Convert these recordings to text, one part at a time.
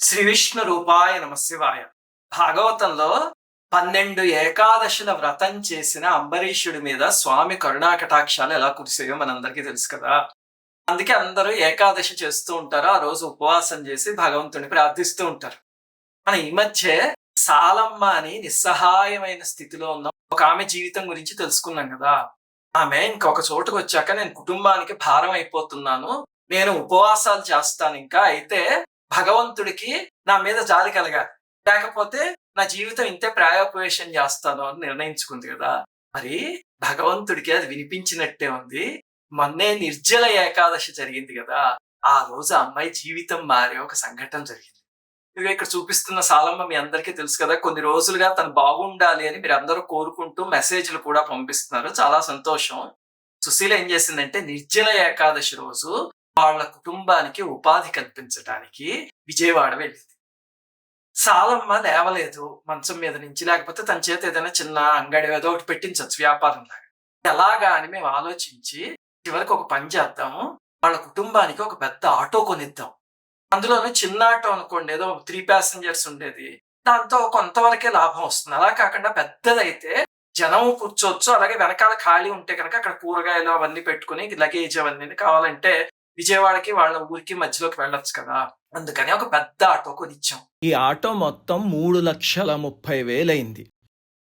శ్రీ విష్ణు రూపాయ నమ శివాయ. భాగవతంలో పన్నెండు ఏకాదశుల వ్రతం చేసిన అంబరీషుడి మీద స్వామి కరుణా కటాక్షాలు ఎలా కురిసేయో మనందరికీ తెలుసు కదా. అందుకే అందరూ ఏకాదశి చేస్తూ ఉంటారు ఆ రోజు ఉపవాసం చేసి భగవంతుని ప్రార్థిస్తూ ఉంటారు. మన ఈ మధ్య సాలమ్మ అని నిస్సహాయమైన స్థితిలో ఉన్న. ఒక ఆమె జీవితం గురించి తెలుసుకున్నాం కదా. ఆమె ఇంకొక చోటుకు వచ్చాక నేను కుటుంబానికి భారం అయిపోతున్నాను. నేను ఉపవాసాలు చేస్తాను ఇంకా. అయితే భగవంతుడికి నా మీద జాలి కలగాలి. లేకపోతే నా జీవితం ఇంతే ప్రాయోపవేశం చేస్తాను అని నిర్ణయించుకుంది కదా. మరి భగవంతుడికి అది వినిపించినట్టే ఉంది. మొన్నే నిర్జల ఏకాదశి జరిగింది కదా. ఆ రోజు అమ్మాయి జీవితం మారే ఒక సంఘటన జరిగింది. ఇది ఇక్కడ చూపిస్తున్న సాలమ్మ మీ అందరికీ తెలుసు కదా. కొన్ని రోజులుగా తను బాగుండాలి అని మీరు అందరూ కోరుకుంటూ మెసేజ్లు కూడా పంపిస్తున్నారు. చాలా సంతోషం. సుశీల ఏం చేసిందంటే నిర్జల ఏకాదశి రోజు వాళ్ళ కుటుంబానికి ఉపాధి కల్పించడానికి విజయవాడ వెళ్ళింది. సాలమ్మ లేవలేదు మంచం మీద నుంచి లేకపోతే తన చేత ఏదైనా చిన్న అంగడి ఏదో ఒకటి పెట్టించవచ్చు వ్యాపారం లాగా. ఎలాగా అని మేము ఆలోచించి చివరికి ఒక పని చేద్దాము వాళ్ళ కుటుంబానికి ఒక పెద్ద ఆటో కొనిద్దాం. అందులోనే చిన్న ఆటో అనుకోండి ఏదో త్రీ ప్యాసింజర్స్ ఉండేది. దాంతో కొంతవరకే లాభం వస్తుంది. అలా కాకుండా పెద్దదైతే జనం కూర్చోవచ్చు అలాగే వెనకాల ఖాళీ ఉంటే కనుక అక్కడ కూరగాయలు అవన్నీ పెట్టుకుని లగేజ్ అవన్నీ కావాలంటే విజయవాడకి వాళ్ళ ఊరికి మధ్యలోకి వెళ్ళొచ్చు కదా. అందుకని ఒక పెద్ద ఆటో కొనిచ్చాం. ఈ ఆటో మొత్తం మూడు లక్షల ముప్పై వేలైంది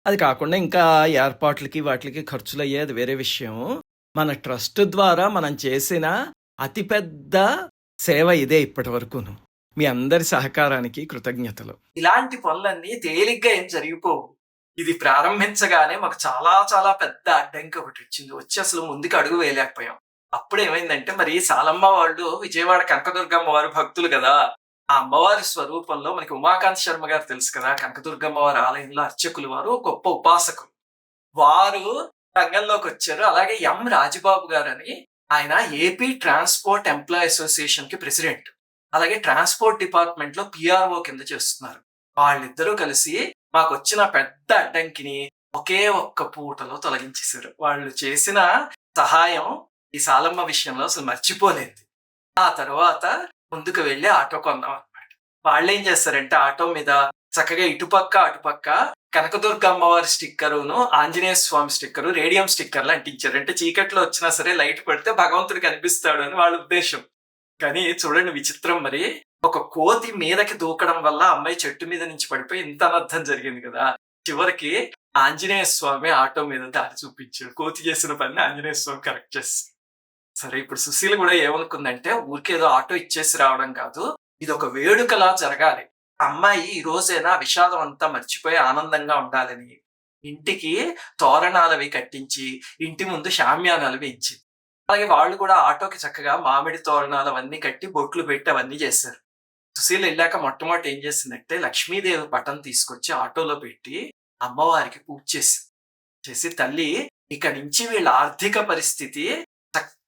అది కాకుండా ఇంకా ఏర్పాట్లకి వాటికి ఖర్చులు అయ్యేది వేరే విషయం. మన ట్రస్ట్ ద్వారా మనం చేసిన అతిపెద్ద సేవ ఇదే ఇప్పటి వరకును మీ అందరి సహకారానికి కృతజ్ఞతలు. ఇలాంటి పనులన్నీ తేలిగ్గా ఏం జరిగిపోవు. ఇది ప్రారంభించగానే మాకు చాలా చాలా పెద్ద అడ్డంకి ఒకటి వచ్చింది. వచ్చి అసలు ముందుకు అడుగు వేయలేకపోయాం. అప్పుడు ఏమైందంటే మరి సాలమ్మ వాళ్ళు విజయవాడ కనకదుర్గమ్మ వారి భక్తులు కదా ఆ అమ్మవారి స్వరూపంలో మనకి ఉమాకాంత్ శర్మ గారు తెలుసు కదా కనకదుర్గమ్మ వారి ఆలయంలో అర్చకులు వారు గొప్ప ఉపాసకులు. వారు రంగంలోకి వచ్చారు. అలాగే ఎం రాజబాబు గారు అని ఆయన ఏపీ ట్రాన్స్పోర్ట్ ఎంప్లాయ్ అసోసియేషన్కి ప్రెసిడెంట్. అలాగే ట్రాన్స్పోర్ట్ డిపార్ట్మెంట్లో పిఆర్ఓ కింద చేస్తున్నారు. వాళ్ళిద్దరూ కలిసి మాకు వచ్చిన పెద్ద అడ్డంకిని ఒకే ఒక్క పూటలో తొలగించేశారు. వాళ్ళు చేసిన సహాయం ఈ సాలమ్మ విషయంలో అసలు మర్చిపోలేదు. ఆ తర్వాత ముందుకు వెళ్ళి ఆటో కొన్నాం అనమాట వాళ్ళు ఏం చేస్తారంటే ఆటో మీద చక్కగా ఇటుపక్క అటుపక్క కనకదుర్గ అమ్మవారి స్టిక్కరును ఆంజనేయ స్వామి స్టిక్కరు రేడియం స్టిక్కర్లు అంటించారు. అంటే చీకట్లో వచ్చినా సరే లైట్ పెడితే భగవంతుడు కనిపిస్తాడు అని వాళ్ళ ఉద్దేశం. కానీ చూడండి విచిత్రం మరి. ఒక కోతి మీదకి దూకడం వల్ల అమ్మాయి చెట్టు మీద నుంచి పడిపోయి ఇంత అనర్థం జరిగింది కదా. చివరికి ఆంజనేయ స్వామి ఆటో మీద దారి చూపించాడు. కోతి చేసిన పని ఆంజనేయ స్వామి కరెక్ట్ చేసి సరే ఇప్పుడు సుశీల కూడా ఏమనుకుందంటే ఊరికేదో ఆటో ఇచ్చేసి రావడం కాదు ఇది ఒక వేడుకలా జరగాలి. అమ్మాయి ఈ రోజైనా విషాదం అంతా మర్చిపోయి ఆనందంగా ఉండాలని ఇంటికి తోరణాలవి కట్టించి ఇంటి ముందు శామ్యానాలు వేయించింది అలాగే వాళ్ళు కూడా ఆటోకి చక్కగా మామిడి తోరణాలు అవన్నీ కట్టి బొట్లు పెట్టి అవన్నీ చేశారు. సుశీల వెళ్ళాక మొట్టమొదటి ఏం చేసిందంటే లక్ష్మీదేవి పటం తీసుకొచ్చి ఆటోలో పెట్టి అమ్మవారికి పూజ చేసింది. చేసి తల్లి ఇక నుంచి వీళ్ళ ఆర్థిక పరిస్థితి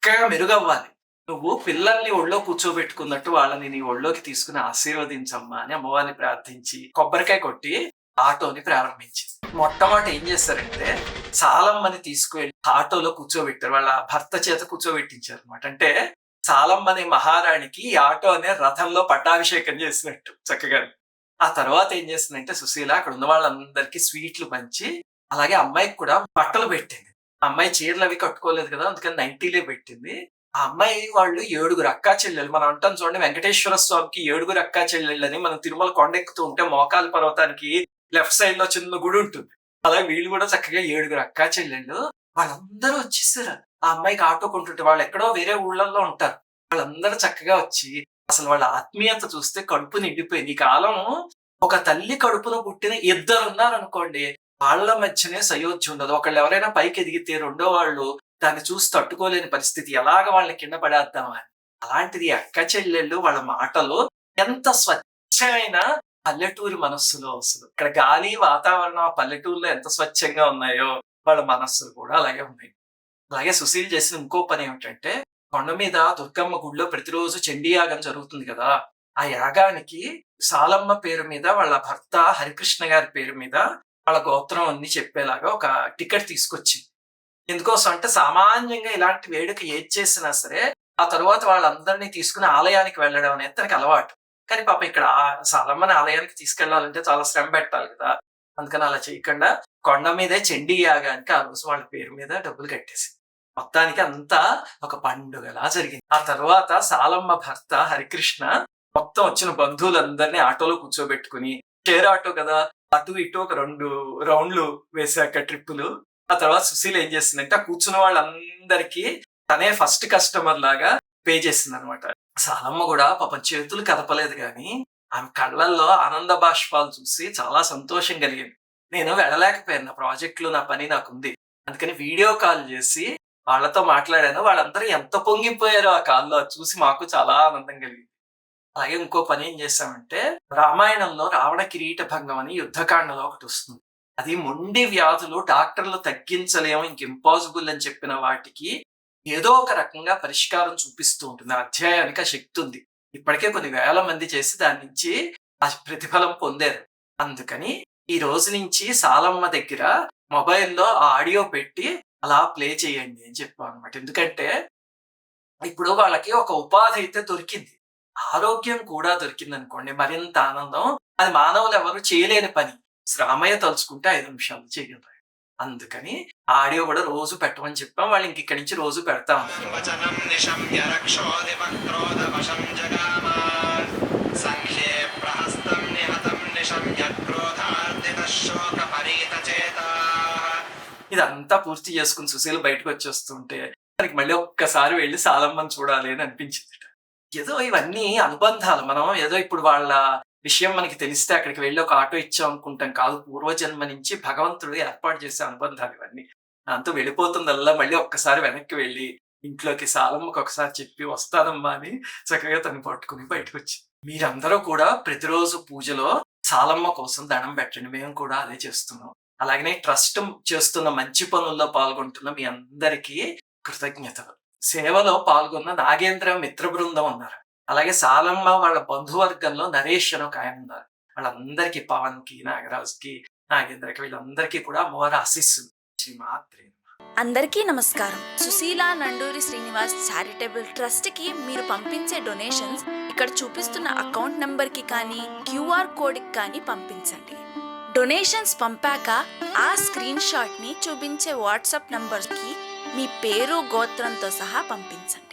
చక్కగా మెరుగవ్వాలి. నువ్వు పిల్లల్ని ఒళ్ళో కూర్చోబెట్టుకున్నట్టు వాళ్ళని నీ ఒళ్ళోకి తీసుకుని ఆశీర్వదించమ్మా అని అమ్మవారిని ప్రార్థించి కొబ్బరికాయ కొట్టి ఆటోని ప్రారంభించింది. మొట్టమొదటి ఏం చేస్తారంటే సాలమ్మని తీసుకువెళ్ళి ఆటోలో కూర్చోబెట్టారు. వాళ్ళ భర్త చేత కూర్చోబెట్టించారు అనమాట అంటే సాలమ్మని మహారాణికి ఆటో అనే రథంలో పట్టాభిషేకం చేసినట్టు చక్కగా. ఆ తర్వాత ఏం చేస్తుందంటే సుశీల అక్కడ ఉన్న వాళ్ళందరికీ స్వీట్లు పంచి అలాగే అమ్మాయికి కూడా బట్టలు పెట్టింది. అమ్మాయి చీరలు అవి కట్టుకోలేదు కదా అందుకని నైన్టీలే పెట్టింది. ఆ అమ్మాయి వాళ్ళు ఏడుగురు అక్కా చెల్లెలు మనం అంటాం చూడండి వెంకటేశ్వర స్వామికి ఏడుగురు అక్కా చెల్లెళ్ళు అని మనం తిరుమల కొండెక్కుతూ ఉంటే మోకాల పర్వతానికి లెఫ్ట్ సైడ్లో చిన్న గుడి ఉంటుంది. అలాగే వీళ్ళు కూడా చక్కగా ఏడుగురు అక్కా చెల్లెళ్ళు. వాళ్ళందరూ వచ్చేసారు. ఆ అమ్మాయికి ఆటో కొంటుంటే వాళ్ళు ఎక్కడో వేరే ఊళ్ళల్లో ఉంటారు. వాళ్ళందరూ చక్కగా వచ్చి అసలు వాళ్ళ ఆత్మీయత చూస్తే కడుపు నిండిపోయింది. ఈ కాలం ఒక తల్లి కడుపులో పుట్టిన ఇద్దరు ఉన్నారనుకోండి వాళ్ళ మధ్యనే సయోధ్య ఉండదు. ఒకళ్ళు ఎవరైనా పైకి ఎదిగితే రెండో వాళ్ళు దాన్ని చూసి తట్టుకోలేని పరిస్థితి. ఎలాగ వాళ్ళని కింద పడేద్దామని అలాంటిది అక్క చెల్లెళ్ళు వాళ్ళ మాటలు ఎంత స్వచ్ఛమైన పల్లెటూరి మనస్సులో అసలు. ఇక్కడ గాలి వాతావరణం ఆ పల్లెటూరులో ఎంత స్వచ్ఛంగా ఉన్నాయో వాళ్ళ మనస్సులు కూడా అలాగే ఉన్నాయి. అలాగే సుశీల్ చేసిన ఇంకో పని ఏమిటంటే కొండ మీద దుర్గమ్మ గుడిలో ప్రతిరోజు చండీ యాగం జరుగుతుంది కదా ఆ యాగానికి సాలమ్మ పేరు మీద వాళ్ళ భర్త హరికృష్ణ గారి పేరు మీద వాళ్ళ గోత్రం అన్ని చెప్పేలాగా ఒక టికెట్ తీసుకొచ్చింది. ఎందుకోసం అంటే సామాన్యంగా ఇలాంటి వేడుక ఏది చేసినా సరే ఆ తర్వాత వాళ్ళందరినీ తీసుకుని ఆలయానికి వెళ్ళడం అనేది తనకి అలవాటు. కానీ పాప ఇక్కడ ఆ సాలమ్మని ఆలయానికి తీసుకెళ్ళాలంటే చాలా శ్రమ పెట్టాలి కదా. అందుకని అలా చేయకుండా కొండ మీదే చెండి యాగానికి ఆ రోజు వాళ్ళ పేరు మీద డబ్బులు కట్టేసి. మొత్తానికి అంతా ఒక పండుగలా జరిగింది. ఆ తర్వాత సాలమ్మ భర్త హరికృష్ణ మొత్తం వచ్చిన బంధువులందరినీ ఆటోలో కూర్చోబెట్టుకుని షేర్ ఆటో కదా అటు ఇటు ఒక రెండు రౌండ్లు వేసాక ట్రిప్పులు. ఆ తర్వాత సుశీల్ ఏం చేసిందంటే ఆ కూర్చున్న వాళ్ళందరికీ తనే ఫస్ట్ కస్టమర్ లాగా పే చేసింది అనమాట సాలమ్మ కూడా పాపం చేతులు కదపలేదు కానీ ఆమె కళ్ళల్లో ఆనంద బాష్పాలు చూసి చాలా సంతోషం కలిగింది. నేను వెళ్ళలేకపోయాను నా ప్రాజెక్టులు నా పని నాకుంది. అందుకని వీడియో కాల్ చేసి వాళ్ళతో మాట్లాడాను. వాళ్ళందరూ ఎంత పొంగిపోయారో ఆ కాల్లో అది చూసి మాకు చాలా ఆనందం కలిగింది. అలాగే ఇంకో పని ఏం చేస్తామంటే రామాయణంలో రావణ కిరీట భంగం అని యుద్ధకాండలో ఒకటి వస్తుంది. అది మొండి వ్యాధులు డాక్టర్లు తగ్గించలేము ఇంక ఇంపాసిబుల్ అని చెప్పిన వాటికి ఏదో ఒక రకంగా పరిష్కారం చూపిస్తూ ఉంటుంది. ఆ అధ్యాయానికి ఆ శక్తి ఉంది. ఇప్పటికే కొన్ని వేల మంది చేసి దాని నుంచి ఆ ప్రతిఫలం పొందారు. అందుకని ఈ రోజు నుంచి సాలమ్మ దగ్గర మొబైల్లో ఆ ఆడియో పెట్టి అలా ప్లే చేయండి అని చెప్పాను అనమాట ఎందుకంటే ఇప్పుడు వాళ్ళకి ఒక ఉపాధి అయితే దొరికింది. ఆరోగ్యం కూడా దొరికింది అనుకోండి మరింత ఆనందం. అది మానవులు ఎవరు చేయలేని పని. శ్రామయ్య తలుచుకుంటే ఐదు నిమిషాలు చేయగలరు. అందుకని ఆడియో కూడా రోజు పెట్టమని చెప్పాం. వాళ్ళు ఇంక ఇక్కడి నుంచి రోజు పెడతాం ఇదంతా పూర్తి చేసుకుని సుశీల్ బయటకు వచ్చేస్తుంటే మనకి మళ్ళీ ఒక్కసారి వెళ్ళి సాలమ్మని చూడాలి అని అనిపించింది. ఏదో ఇవన్నీ అనుబంధాలు. మనం ఏదో ఇప్పుడు వాళ్ళ విషయం మనకి తెలిస్తే అక్కడికి వెళ్ళి ఒక ఆటో ఇచ్చాం అనుకుంటాం కాదు. పూర్వజన్మ నుంచి భగవంతుడు ఏర్పాటు చేసే అనుబంధాలు ఇవన్నీ. దాంతో వెళ్ళిపోతుందల్లా మళ్ళీ ఒక్కసారి వెనక్కి వెళ్ళి ఇంట్లోకి సాలమ్మకి ఒకసారి చెప్పి వస్తానమ్మా అని చక్కగా తను పట్టుకుని బయటకు వచ్చి మీరందరూ కూడా ప్రతిరోజు పూజలో సాలమ్మ కోసం దండం పెట్టండి. మేము కూడా అదే చేస్తున్నాం. అలాగనే ట్రస్ట్ చేస్తున్న మంచి పనుల్లో పాల్గొంటున్న మీ అందరికీ కృతజ్ఞతలు. సేవలో పాల్గొన్న నాగేంద్ర మిత్ర బృందం ఉన్నారు. అలాగే సాలమ్మ వాళ్ళ బంధువర్గంలో నరేష్ అని ఒక ఆయన ఉన్నారు. వాళ్ళందరికీ పవన్కి నాగరాజ్కి నాగేంద్రకి వీళ్ళందరికీ కూడా అమ్మవారి ఆశీస్సులు. శ్రీ మాత్రే అందరికీ నమస్కారం. సుశీల నండూరి శ్రీనివాస్ చారిటబుల్ ట్రస్ట్కి మీరు పంపించే డొనేషన్స్ ఇక్కడ చూపిస్తున్న అకౌంట్ నంబర్కి కానీ క్యూఆర్ కోడ్కి కానీ పంపించండి. డొనేషన్స్ పంపాక ఆ స్క్రీన్ షాట్ని చూపించే వాట్సాప్ నంబర్కి మీ పేరు గోత్రంతో సహా పంపించండి.